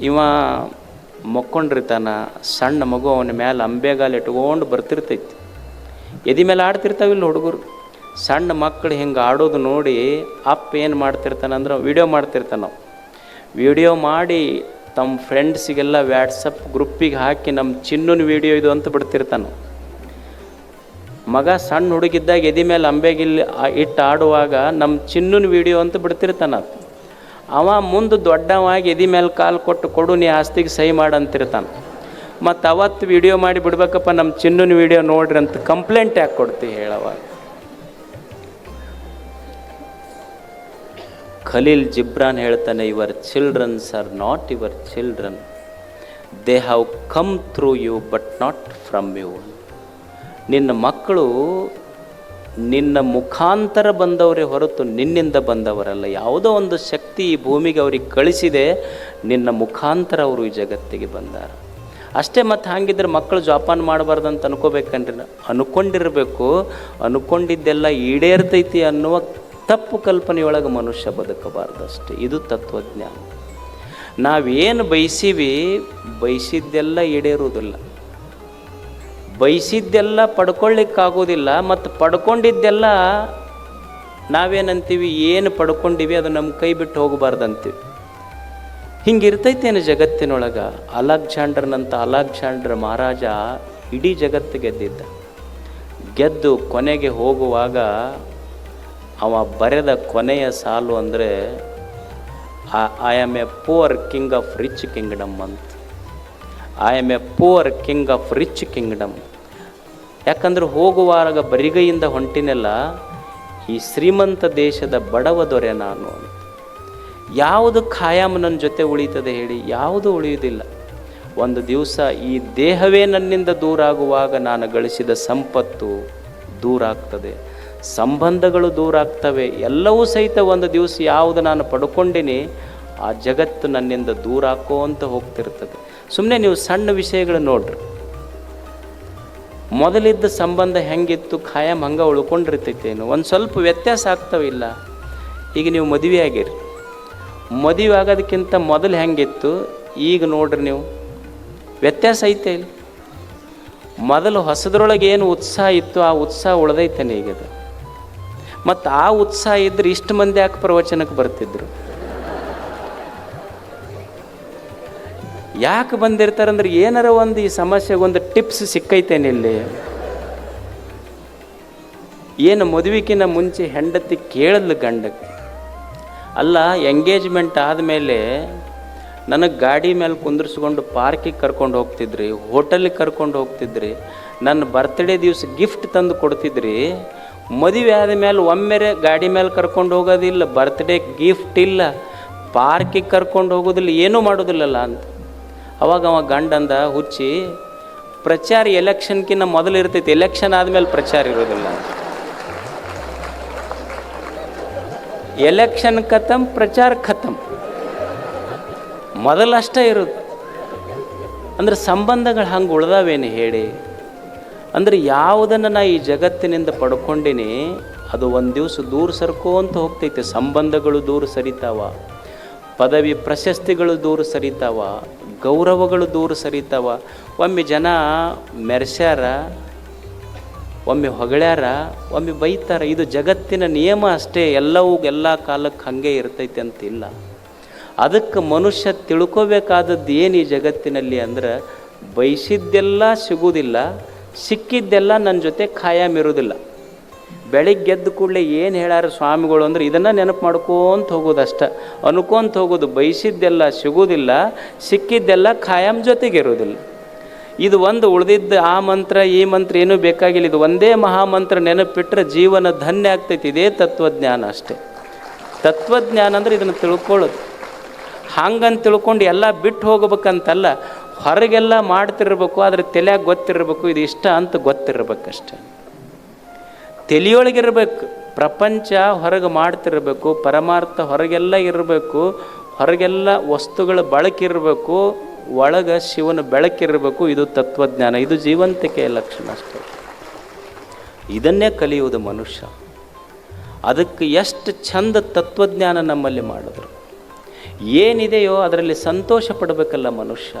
ಇವ ಮಕ್ಕೊಂಡಿರ್ತಾನ ಸಣ್ಣ ಮಗು ಅವನ ಮೇಲೆ ಅಂಬೆಗಾಲು ಇಟ್ಕೊಂಡು ಬರ್ತಿರ್ತೈತಿ. ಎದಿ ಮೇಲೆ ಆಡ್ತಿರ್ತಾವಿಲ್ಲ ಹುಡುಗರು ಸಣ್ಣ ಮಕ್ಕಳು ಹಿಂಗೆ ಆಡೋದು ನೋಡಿ ಅಪ್ಪ ಏನು ಮಾಡ್ತಿರ್ತಾನಂದ್ರೆ ವಿಡಿಯೋ ನಾವು ವಿಡಿಯೋ ಮಾಡಿ ತಮ್ಮ ಫ್ರೆಂಡ್ಸಿಗೆಲ್ಲ ವ್ಯಾಟ್ಸಪ್ ಗ್ರೂಪಿಗೆ ಹಾಕಿ ನಮ್ಮ ಚಿನ್ನನ ವಿಡಿಯೋ ಇದು ಅಂತ ಬಿಡ್ತಿರ್ತಾನೆ ಮಗ ಸಣ್ಣ ಹುಡುಗಿದ್ದಾಗ ಎದಿ ಮೇಲೆ ಅಂಬೆಗಿಲ್ಲಿ ಇಟ್ಟು ಆಡುವಾಗ ನಮ್ಮ ಚಿನ್ನನ ವಿಡಿಯೋ ಅಂತ ಬಿಡ್ತಿರ್ತಾನ ಅವ ಮುಂದೆ ದೊಡ್ಡವಾಗಿ ಎದಿ ಮೇಲೆ ಕಾಲು ಕೊಟ್ಟು ಕೊಡು, ನೀ ಆಸ್ತಿಗೆ ಸಹಿ ಮಾಡಂತಿರ್ತಾನೆ. ಮತ್ತು ಅವತ್ತು ವಿಡಿಯೋ ಮಾಡಿ ಬಿಡ್ಬೇಕಪ್ಪ ನಮ್ಮ ಚಿನ್ನನ ವಿಡಿಯೋ ನೋಡ್ರಿ ಅಂತ ಕಂಪ್ಲೇಂಟ್ ಯಾಕೆ ಕೊಡ್ತೀವಿ ಹೇಳವ ಖಲೀಲ್ ಜಿಬ್ರಾನ್ ಹೇಳ್ತಾನೆ your childrens are not your children they have come through you but not from you ನಿನ್ನ ಮಕ್ಕಳು ನಿನ್ನ ಮುಖಾಂತರ ಬಂದವರೇ ಹೊರತು ನಿನ್ನಿಂದ ಬಂದವರಲ್ಲ. ಯಾವುದೋ ಒಂದು ಶಕ್ತಿ ಈ ಭೂಮಿಗೆ ಅವ್ರಿಗೆ ಕಳಿಸಿದೆ, ನಿನ್ನ ಮುಖಾಂತರ ಅವರು ಈ ಜಗತ್ತಿಗೆ ಬಂದಾರ. ಅಷ್ಟೇ ಮತ್ತು ಹಾಗಿದ್ರೆ ಮಕ್ಕಳು ಜೋಪಾನ ಮಾಡಬಾರ್ದು ಅಂತ ಅನ್ಕೋಬೇಕನ್ರಿ ಅನ್ಕೊಂಡಿರಬೇಕು, ಅನ್ಕೊಂಡಿದ್ದೆಲ್ಲ ಈಡೇರ್ತೈತಿ ಅನ್ನುವ ತಪ್ಪು ಕಲ್ಪನೆಯೊಳಗೆ ಮನುಷ್ಯ ಬದುಕಬಾರ್ದು ಅಷ್ಟೇ. ಇದು ತತ್ವಜ್ಞಾನ. ನಾವೇನು ಬಯಸೀವಿ, ಬಯಸಿದ್ದೆಲ್ಲ ಈಡೇರುವುದಿಲ್ಲ. ಬಯಸಿದ್ದೆಲ್ಲ ಪಡ್ಕೊಳ್ಳಿಕ್ಕಾಗೋದಿಲ್ಲ ಮತ್ತು ಪಡ್ಕೊಂಡಿದ್ದೆಲ್ಲ ನಾವೇನಂತೀವಿ, ಏನು ಪಡ್ಕೊಂಡಿವಿ, ಅದು ನಮ್ಮ ಕೈ ಬಿಟ್ಟು ಹೋಗಬಾರ್ದು ಅಂತೀವಿ ಹಿಂಗಿರ್ತೈತೇನು ಜಗತ್ತಿನೊಳಗೆ? ಅಲೆಕ್ಸಾಂಡರ್ನಂತ ಅಲೆಕ್ಸಾಂಡರ್ ಮಹಾರಾಜ ಇಡೀ ಜಗತ್ತು ಗೆದ್ದಿದ್ದ. ಗೆದ್ದು ಕೊನೆಗೆ ಹೋಗುವಾಗ ಅವ ಬರೆದ ಕೊನೆಯ ಸಾಲು ಅಂದರೆ I am a poor king of rich kingdom ಅಂತ. I am a poor king of rich kingdom ಯಾಕಂದ್ರೆ ಹೋಗುವಾಗ ಬರಿಗೈಯಿಂದ ಹೊಂಟಿನೆಲ್ಲ, ಈ ಶ್ರೀಮಂತ ದೇಶದ ಬಡವ ದೊರೆ ನಾನು. ಅಂತ ಯಾವುದು ಖಾಯಂ ನನ್ನ ಜೊತೆ ಉಳಿತದೆ ಹೇಳಿ, ಯಾವುದು ಉಳಿಯುವುದಿಲ್ಲ. ಒಂದು ದಿವಸ ಈ ದೇಹವೇ ನನ್ನಿಂದ ದೂರ ಆಗುವಾಗ ನಾನು ಗಳಿಸಿದ ಸಂಪತ್ತು ದೂರ ಆಗ್ತದೆ ಸಂಬಂಧಗಳು ದೂರ ಆಗ್ತವೆ ಎಲ್ಲವೂ ಸಹಿತ ಒಂದು ದಿವಸ ಯಾವುದು ನಾನು ಪಡ್ಕೊಂಡಿನಿ, ಆ ಜಗತ್ತು ನನ್ನಿಂದ ದೂರ ಹಾಕೋಂತ ಹೋಗ್ತಿರ್ತದೆ. ಸುಮ್ಮನೆ ನೀವು ಸಣ್ಣ ವಿಷಯಗಳು ನೋಡ್ರಿ. ಮೊದಲಿದ್ದ ಸಂಬಂಧ ಹೆಂಗಿತ್ತು, ಖಾಯಂ ಹಂಗೆ ಉಳ್ಕೊಂಡಿರ್ತೈತೇನು ಒಂದು ಸ್ವಲ್ಪ ವ್ಯತ್ಯಾಸ ಆಗ್ತಾವಿಲ್ಲ ಈಗ ನೀವು ಮದುವೆ ಆಗಿರಿ. ಮದುವೆ ಆಗೋದಕ್ಕಿಂತ ಮೊದಲು ಹೆಂಗಿತ್ತು, ಈಗ ನೋಡ್ರಿ ನೀವು. ವ್ಯತ್ಯಾಸ ಐತೆ ಇಲ್ಲಿ. ಮೊದಲು ಹೊಸದ್ರೊಳಗೆ ಏನು ಉತ್ಸಾಹ ಇತ್ತು, ಆ ಉತ್ಸಾಹ ಈಗ ಈಗದು ಮತ್ತು ಆ ಉತ್ಸಾಹ ಇದ್ರೆ ಇಷ್ಟು ಮಂದಿ ಯಾಕೆ ಪ್ರವಚನಕ್ಕೆ ಬರ್ತಿದ್ರು? ಯಾಕೆ ಬಂದಿರ್ತಾರಂದ್ರೆ ಏನಾರ ಒಂದು ಈ ಸಮಸ್ಯೆಗೆ ಒಂದು ಟಿಪ್ಸ್ ಸಿಕ್ಕೈತೇನೆ ಇಲ್ಲಿ? ಏನು ಮದುವೆಕಿನ ಮುಂಚೆ ಹೆಂಡತಿ ಕೇಳಲ್ಲ ಗಂಡಕ್ಕೆ? ಅಲ್ಲ ಎಂಗೇಜ್ಮೆಂಟ್ ಆದಮೇಲೆ ನನಗೆ ಗಾಡಿ ಮೇಲೆ ಕುಂದಿರ್ಸ್ಕೊಂಡು ಪಾರ್ಕಿಗೆ ಕರ್ಕೊಂಡು ಹೋಗ್ತಿದ್ರಿ, ಹೋಟೆಲಿಗೆ ಕರ್ಕೊಂಡು ಹೋಗ್ತಿದ್ರಿ, ನನ್ನ ಬರ್ತ್ಡೇ ದಿವಸ ಗಿಫ್ಟ್ ತಂದು ಕೊಡ್ತಿದ್ರಿ, ಮದುವೆ ಆದಮೇಲೆ ಒಮ್ಮೆರೆ ಗಾಡಿ ಮೇಲೆ ಕರ್ಕೊಂಡು ಹೋಗೋದಿಲ್ಲ ಬರ್ತ್ಡೇ ಗಿಫ್ಟ್ ಇಲ್ಲ, ಪಾರ್ಕಿಗೆ ಕರ್ಕೊಂಡು ಹೋಗೋದಿಲ್ಲ, ಏನೂ ಮಾಡೋದಿಲ್ಲಲ್ಲ ಅಂತ. ಅವಾಗ ಅವ ಗಂಡಂದ ಹುಚ್ಚಿ, ಪ್ರಚಾರ ಎಲೆಕ್ಷನ್ಕಿನ್ನ ಮೊದಲು ಇರ್ತೈತಿ, ಎಲೆಕ್ಷನ್ ಆದಮೇಲೆ ಪ್ರಚಾರ ಇರೋದಿಲ್ಲ. ಎಲೆಕ್ಷನ್ ಖತಮ್ ಪ್ರಚಾರ ಖತಮ್ ಮೊದಲಷ್ಟೇ ಇರುತ್ತೆ ಅಂದ್ರೆ ಸಂಬಂಧಗಳು ಹಂಗೆ ಉಳ್ದಾವೇನು ಹೇಳಿ? ಅಂದ್ರೆ ಯಾವುದನ್ನು ನಾ ಈ ಜಗತ್ತಿನಿಂದ ಪಡ್ಕೊಂಡಿನಿ, ಅದು ಒಂದು ದಿವಸ ದೂರ ಸರ್ಕೋಂತ ಹೋಗ್ತೈತೆ. ಸಂಬಂಧಗಳು ದೂರ ಸರಿತಾವ. ಪದವಿ ಪ್ರಶಸ್ತಿಗಳು ದೂರ ಸರಿತಾವ. ಗೌರವಗಳು ದೂರ ಸರಿತಾವ. ಒಮ್ಮೆ ಜನ ಮೆರೆಸ್ಯಾರ, ಒಮ್ಮೆ ಹೊಗಳ್ಯಾರ, ಒಮ್ಮೆ ಬೈತಾರ, ಇದು ಜಗತ್ತಿನ ನಿಯಮ ಅಷ್ಟೇ, ಎಲ್ಲವೂ ಎಲ್ಲ ಕಾಲಕ್ಕೆ ಹಾಗೆ ಇರ್ತೈತೆ ಅಂತಿಲ್ಲ. ಅದಕ್ಕೆ ಮನುಷ್ಯ ತಿಳ್ಕೋಬೇಕಾದದ್ದು ಏನು ಈ ಜಗತ್ತಿನಲ್ಲಿ ಅಂದ್ರೆ, ಬಯಸಿದ್ದೆಲ್ಲ ಸಿಗುವುದಿಲ್ಲ, ಸಿಕ್ಕಿದ್ದೆಲ್ಲ ನನ್ನ ಜೊತೆ ಖಾಯಂ ಇರೋದಿಲ್ಲ ಬೆಳಿಗ್ಗೆ ಎದ್ದ ಕೂಡಲೇ ಏನು ಹೇಳ್ಯಾರ ಸ್ವಾಮಿಗಳು ಅಂದ್ರೆ ಇದನ್ನು ನೆನಪು ಮಾಡ್ಕೋತ ಹೋಗೋದು ಅಷ್ಟೆ ಅನ್ಕೊಂತ ಹೋಗೋದು, ಬಯಸಿದ್ದೆಲ್ಲ ಸಿಗೋದಿಲ್ಲ, ಸಿಕ್ಕಿದ್ದೆಲ್ಲ ಖಾಯಂ ಜೊತೆಗೆ ಇರೋದಿಲ್ಲ ಇದು ಒಂದು ಉಳಿದಿದ್ದ ಆ ಮಂತ್ರ, ಈ ಮಂತ್ರ ಏನೂ ಬೇಕಾಗಿಲ್ಲ. ಇದು ಒಂದೇ ಮಹಾಮಂತ್ರ ನೆನಪಿಟ್ರೆ ಜೀವನ ಧನ್ಯ ಆಗ್ತೈತಿ. ಇದೇ ತತ್ವಜ್ಞಾನ ಅಷ್ಟೇ. ತತ್ವಜ್ಞಾನ ಅಂದ್ರೆ ಇದನ್ನು ತಿಳ್ಕೊಳ್ಳೋದು. ಹಂಗಂತ ತಿಳ್ಕೊಂಡು ಎಲ್ಲ ಬಿಟ್ಟು ಹೋಗ್ಬೇಕಂತಲ್ಲ, ಹೊರಗೆಲ್ಲ ಮಾಡ್ತಿರ್ಬೇಕು, ಆದರೆ ತಲೆಯಾಗ ಗೊತ್ತಿರಬೇಕು, ಇದು ಇಷ್ಟ ಅಂತ ಗೊತ್ತಿರ್ಬೇಕಷ್ಟೆ. ತಲೆಯೊಳಗಿರ್ಬೇಕು ಪ್ರಪಂಚ ಹೊರಗೆ ಮಾಡ್ತಿರಬೇಕು, ಪರಮಾರ್ಥ ಹೊರಗೆಲ್ಲ ಇರಬೇಕು, ಹೊರಗೆಲ್ಲ ವಸ್ತುಗಳ ಬಳಕಿರಬೇಕು, ಒಳಗೆ ಶಿವನ ಬೆಳಕಿರಬೇಕು, ಇದು ತತ್ವಜ್ಞಾನ, ಇದು ಜೀವಂತಿಕೆಯ ಲಕ್ಷಣ ಅಷ್ಟೇ. ಇದನ್ನೇ ಕಲಿಯುವುದು ಮನುಷ್ಯ. ಅದಕ್ಕೆ ಎಷ್ಟು ಚಂದ ತತ್ವಜ್ಞಾನ ನಮ್ಮಲ್ಲಿ ಮಾಡಿದ್ರು. ಏನಿದೆಯೋ ಅದರಲ್ಲಿ ಸಂತೋಷ ಪಡಬೇಕಲ್ಲ ಮನುಷ್ಯ.